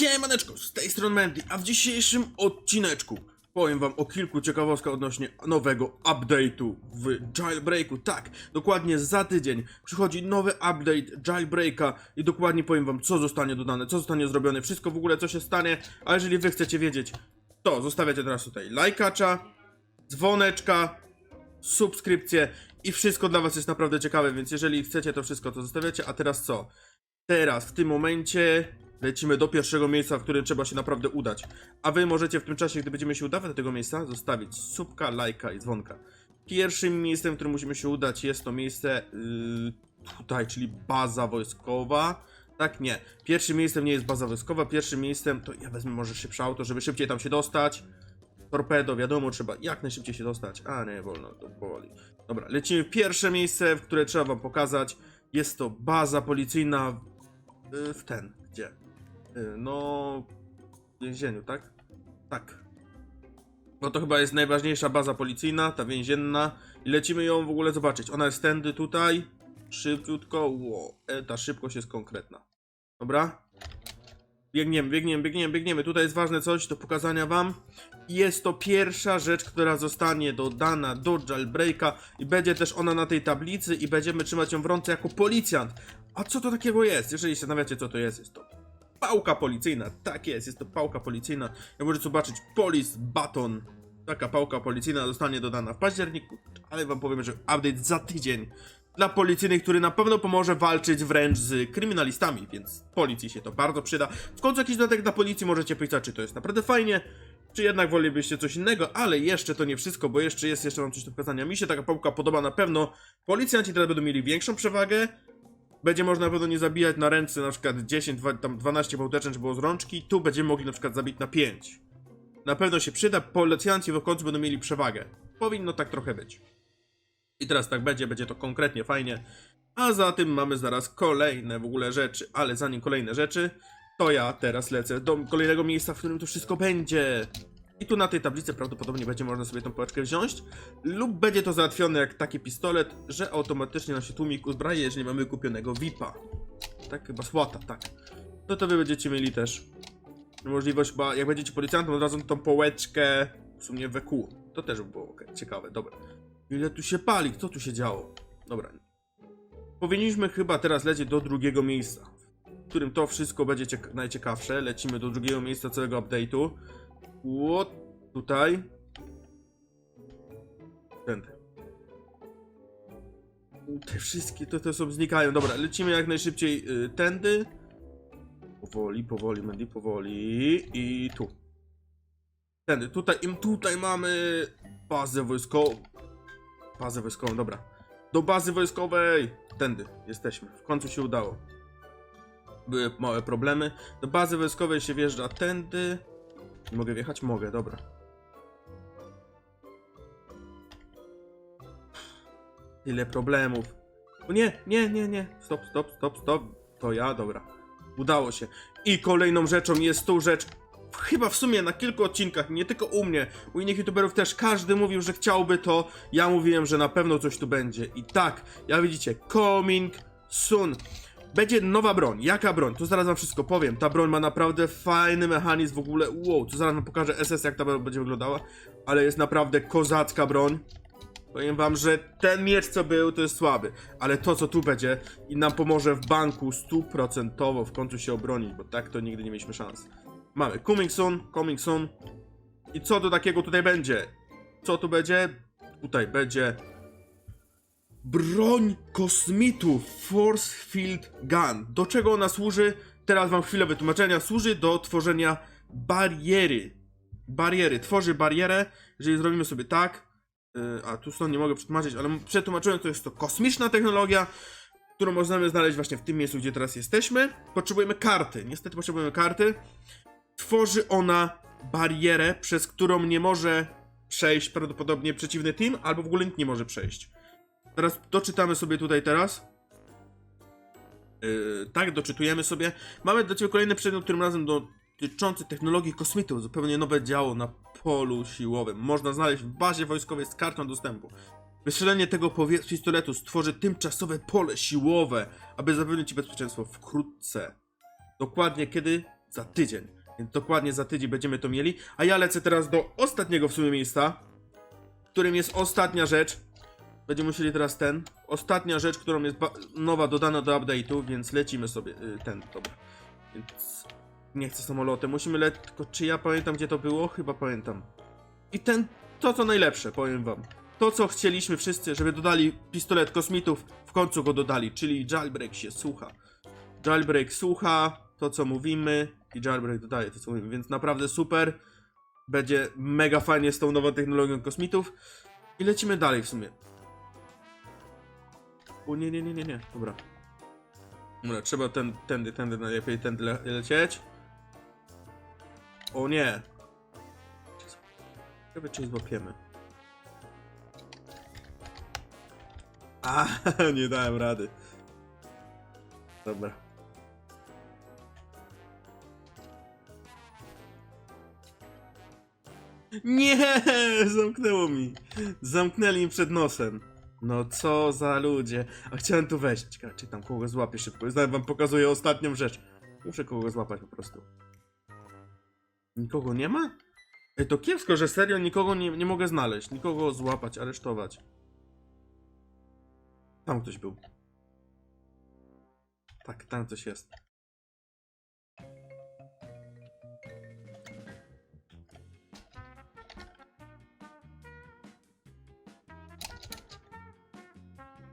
Siemaneczko, z tej strony Mandy, a w dzisiejszym odcineczku powiem wam o kilku ciekawostkach odnośnie nowego update'u w Jailbreaku. Tak, dokładnie za tydzień przychodzi nowy update Jailbreaka i dokładnie powiem wam co zostanie dodane, co zostanie zrobione, wszystko w ogóle co się stanie, a jeżeli wy chcecie wiedzieć, to zostawiacie teraz tutaj lajkacza, dzwoneczka, subskrypcję i wszystko dla was jest naprawdę ciekawe, więc jeżeli chcecie to wszystko to zostawiacie, a teraz co? Teraz, w tym momencie lecimy do pierwszego miejsca, w którym trzeba się naprawdę udać. A wy możecie w tym czasie, gdy będziemy się udawać do tego miejsca, zostawić subka, lajka i dzwonka. Pierwszym miejscem, w którym musimy się udać jest to miejsce yy, tutaj, czyli baza wojskowa. Tak, nie. Pierwszym miejscem nie jest baza wojskowa, pierwszym miejscem to ja wezmę może szybsze auto, żeby szybciej tam się dostać. Torpedo, wiadomo, trzeba jak najszybciej się dostać. A nie, wolno, to powoli. Dobra, lecimy w pierwsze miejsce, w które trzeba wam pokazać. Jest to baza policyjna w, y, w ten, gdzie? Y, No, w więzieniu, tak? Tak. No to chyba jest najważniejsza baza policyjna, ta więzienna. I lecimy ją w ogóle zobaczyć. Ona jest tędy tutaj. Szybciutko. Wow, ta szybkość jest konkretna. Dobra? Biegniemy, biegniemy, biegniemy, biegniemy. Tutaj jest ważne coś do pokazania wam. Jest to pierwsza rzecz, która zostanie dodana do jailbreaka i będzie też ona na tej tablicy i będziemy trzymać ją w ręce jako policjant. A co to takiego jest? Jeżeli się zastanawiacie co to jest, jest to pałka policyjna. Tak jest, jest to pałka policyjna. Jak możecie zobaczyć, Police Baton. Taka pałka policyjna zostanie dodana w październiku, ale wam powiem, że update za tydzień dla policyjnych, który na pewno pomoże walczyć wręcz z kryminalistami, więc policji się to bardzo przyda. W końcu jakiś dodatek dla policji możecie pisać, czy to jest naprawdę fajnie, czy jednak wolelibyście coś innego, ale jeszcze to nie wszystko, bo jeszcze jest, jeszcze mam coś do pokazania. Mi się taka pałka podoba na pewno. Policjanci teraz będą mieli większą przewagę. Będzie można na pewno nie zabijać na ręce na przykład 10, dwa- tam 12 połteczeń, czy było z rączki. Tu będziemy mogli na przykład zabić na 5. Na pewno się przyda, policjanci w końcu będą mieli przewagę. Powinno tak trochę być. I teraz tak będzie, będzie to konkretnie fajnie. A za tym mamy zaraz kolejne w ogóle rzeczy, ale zanim kolejne rzeczy, to ja teraz lecę do kolejnego miejsca, w którym to wszystko będzie. I tu na tej tablicy prawdopodobnie będzie można sobie tą pałeczkę wziąć, lub będzie to załatwione jak taki pistolet, że automatycznie nam się tłumik uzbraje, jeżeli mamy kupionego VIP-a. Tak, chyba słata, tak. No to wy będziecie mieli też możliwość, bo jak będziecie policjantem, od razu tą połeczkę w sumie WQ. To też by było ok, ciekawe, dobra. Ile tu się pali? Co tu się działo? Dobra. Powinniśmy chyba teraz lecieć do drugiego miejsca, w którym to wszystko będzie cieka- najciekawsze. Lecimy do drugiego miejsca całego update'u. What? Tutaj. Tędy. Te wszystkie to, to są znikają. Dobra, lecimy jak najszybciej y, tędy. Powoli, powoli, Mandy, powoli. I tu. Tędy, tutaj, im tutaj mamy bazę wojskową. Bazę wojskową, dobra. Do bazy wojskowej! Tędy, jesteśmy. W końcu się udało. Były małe problemy. Do bazy wojskowej się wjeżdża tędy. Mogę wjechać? Mogę, dobra. Tyle problemów. O nie, nie, nie, nie. Stop, stop, stop, stop. To ja, dobra. Udało się. I kolejną rzeczą jest tą rzecz. Chyba w sumie na kilku odcinkach, nie tylko u mnie, u innych youtuberów też każdy mówił, że chciałby to. Ja mówiłem, że na pewno coś tu będzie. I tak, jak widzicie, coming soon. Będzie nowa broń. Jaka broń? To zaraz wam wszystko powiem. Ta broń ma naprawdę fajny mechanizm w ogóle. Wow, to zaraz wam pokażę SS, jak ta broń będzie wyglądała. Ale jest naprawdę kozacka broń. Powiem wam, że ten miecz co był, to jest słaby. Ale to co tu będzie i nam pomoże w banku stuprocentowo w końcu się obronić, bo tak to nigdy nie mieliśmy szans. Mamy coming soon, coming soon. I co do takiego tutaj będzie? Co tu będzie? Tutaj będzie broń kosmitów Force Field Gun. Do czego ona służy? Teraz wam chwilę wytłumaczenia. Służy do tworzenia bariery. Bariery. Tworzy barierę. Jeżeli zrobimy sobie tak. yy, a tu stąd nie mogę przetłumaczyć, ale przetłumaczyłem, to jest to kosmiczna technologia, którą możemy znaleźć właśnie w tym miejscu, gdzie teraz jesteśmy. Potrzebujemy karty. Niestety potrzebujemy karty. Tworzy ona barierę, przez którą nie może przejść prawdopodobnie przeciwny team, albo w ogóle nikt nie może przejść. Teraz doczytamy sobie tutaj teraz. Yy, tak, doczytujemy sobie. Mamy do Ciebie kolejny przedmiot, którym razem dotyczący technologii kosmitów. Zupełnie nowe działo na polu siłowym. Można znaleźć w bazie wojskowej z kartą dostępu. Wystrzelenie tego pistoletu stworzy tymczasowe pole siłowe, aby zapewnić Ci bezpieczeństwo wkrótce. Dokładnie kiedy? za tydzień. Więc dokładnie za tydzień będziemy to mieli. A ja lecę teraz do ostatniego w sumie miejsca, którym jest ostatnia rzecz. Będziemy musieli teraz ten. Ostatnia rzecz, którą jest nowa dodana do update'u, więc lecimy sobie y, ten, dobra. Więc nie chcę samolotem. Musimy lecieć, tylko czy ja pamiętam gdzie to było? Chyba pamiętam. I ten, to co najlepsze, powiem wam. To co chcieliśmy wszyscy, żeby dodali pistolet kosmitów, w końcu go dodali, czyli jailbreak się słucha. Jailbreak słucha to co mówimy i jailbreak dodaje to co mówimy, więc naprawdę super. Będzie mega fajnie z tą nową technologią kosmitów. I lecimy dalej w sumie. O nie, nie, nie, nie, nie, dobra. Dobra, trzeba ten, tędy, tędy najlepiej tędy le lecieć. O nie. Ciekawe czy złapiemy. A, nie dałem rady. Dobra. Nie, zamknęło mi. Zamknęli mi przed nosem. No co za ludzie. A chciałem tu wejść. Ciekawe, czy tam kogo złapię szybko. Zaraz wam pokazuję ostatnią rzecz. Muszę kogo złapać po prostu. Nikogo nie ma? Ej, to kiepsko, że serio nikogo nie, nie mogę znaleźć. Nikogo złapać, aresztować. Tam ktoś był. Tak, tam coś jest.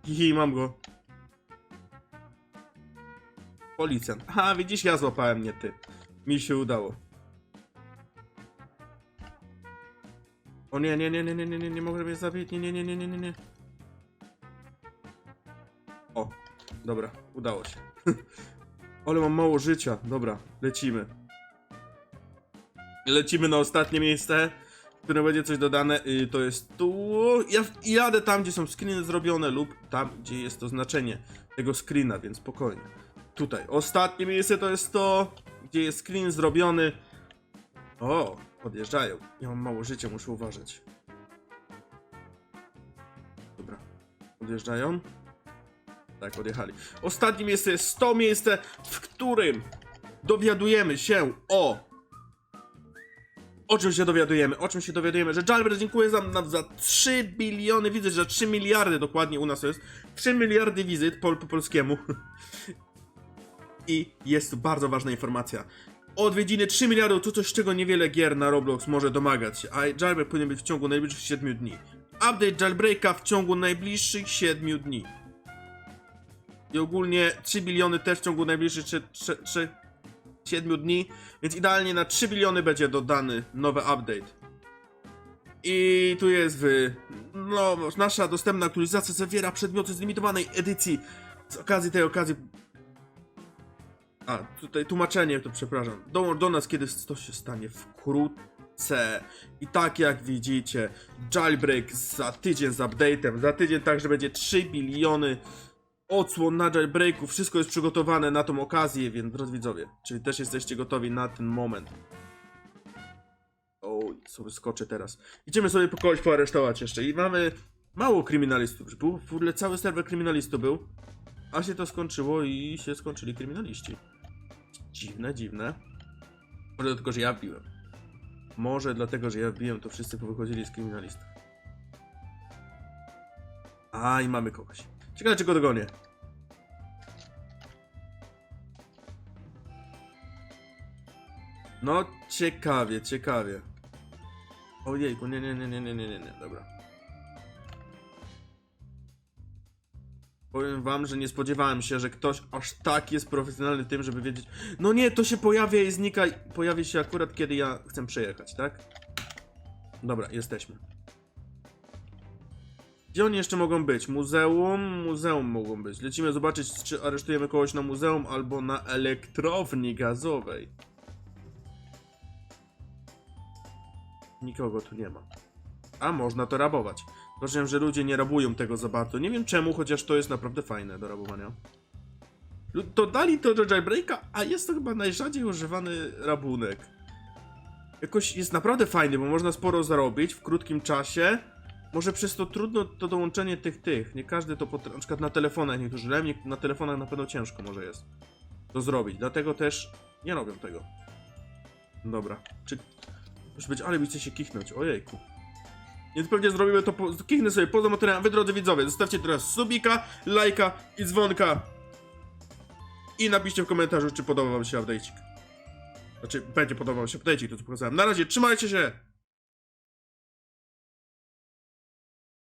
Hihi, mam go. Policjant. Aha, widzisz, ja złapałem, nie ty. Mi się udało. O nie, nie, nie, nie, nie, nie, nie, nie mogę mnie zabić, nie, nie, nie, nie, nie, nie, nie. O, dobra, udało się. Ale mam mało życia, dobra, lecimy. Lecimy na ostatnie miejsce, które będzie coś dodane, y, to jest tu. Ja jadę tam, gdzie są screeny zrobione lub tam, gdzie jest to znaczenie tego screena, więc spokojnie. Tutaj, ostatnie miejsce to jest to, gdzie jest screen zrobiony. O, podjeżdżają. Ja mam mało życia, muszę uważać. Dobra, podjeżdżają. Tak, odjechali. Ostatnie miejsce jest to miejsce, w którym dowiadujemy się o o czym się dowiadujemy? O czym się dowiadujemy? Że Jalbert dziękuję za, nam za 3 biliony wizyt, że 3 miliardy dokładnie u nas jest. 3 miliardy wizyt po, po polskiemu. I jest tu bardzo ważna informacja. Odwiedziny 3 miliardów to coś, czego niewiele gier na Roblox może domagać się, a Jailbreak powinien być w ciągu najbliższych 7 dni. Update Jailbreaka w ciągu najbliższych 7 dni. I ogólnie 3 biliony też w ciągu najbliższych 3, 3, 3, 7 dni, więc idealnie na 3 biliony będzie dodany nowy update. I tu jest w. No, nasza dostępna aktualizacja zawiera przedmioty z limitowanej edycji. Z okazji tej okazji. A, tutaj tłumaczenie, to przepraszam. Dołącz do nas, kiedy to się stanie wkrótce. I tak jak widzicie, jailbreak za tydzień z update'em. Za tydzień także będzie 3 biliony odsłon na jailbreaku, wszystko jest przygotowane na tą okazję, więc drodzy widzowie, czyli też jesteście gotowi na ten moment. Oj, sobie skoczę teraz. Idziemy sobie po kogoś poaresztować jeszcze i mamy mało kryminalistów, był w ogóle cały serwer kryminalistów był, a się to skończyło i się skończyli kryminaliści. Dziwne, dziwne. Może dlatego, że ja wbiłem. Może dlatego, że ja wbiłem, to wszyscy powychodzili z kryminalistów. A, i mamy kogoś. Ciekawe, czy go dogonię. No, ciekawie, ciekawie. Ojejku, nie, nie, nie, nie, nie, nie, nie, nie, dobra. Powiem wam, że nie spodziewałem się, że ktoś aż tak jest profesjonalny tym, żeby wiedzieć. No nie, to się pojawia i znika. Pojawi się akurat, kiedy ja chcę przejechać, tak? Dobra, jesteśmy. Gdzie oni jeszcze mogą być? Muzeum? Muzeum mogą być. Lecimy zobaczyć, czy aresztujemy kogoś na muzeum albo na elektrowni gazowej. Nikogo tu nie ma. A można to rabować. Zauważyłem, że ludzie nie rabują tego za bardzo. Nie wiem czemu, chociaż to jest naprawdę fajne do rabowania. Lu- Dodali to do jailbreaka, a jest to chyba najrzadziej używany rabunek. Jakoś jest naprawdę fajny, bo można sporo zarobić w krótkim czasie. Może przez to trudno to dołączenie tych tych. Nie każdy to potrafi. Na przykład na telefonach niektórzy lepiej, na telefonach na pewno ciężko może jest to zrobić. Dlatego też nie robią tego. Dobra. Czy... Muszę być, ale mi chce się kichnąć, ojejku. Więc pewnie zrobimy to, po... kichnę sobie poza materiałem. Wy drodzy widzowie, zostawcie teraz subika, lajka i dzwonka. I napiszcie w komentarzu, czy podobał wam się update'cik. Znaczy, będzie podobał się update'cik, to co pokazałem. Na razie, trzymajcie się!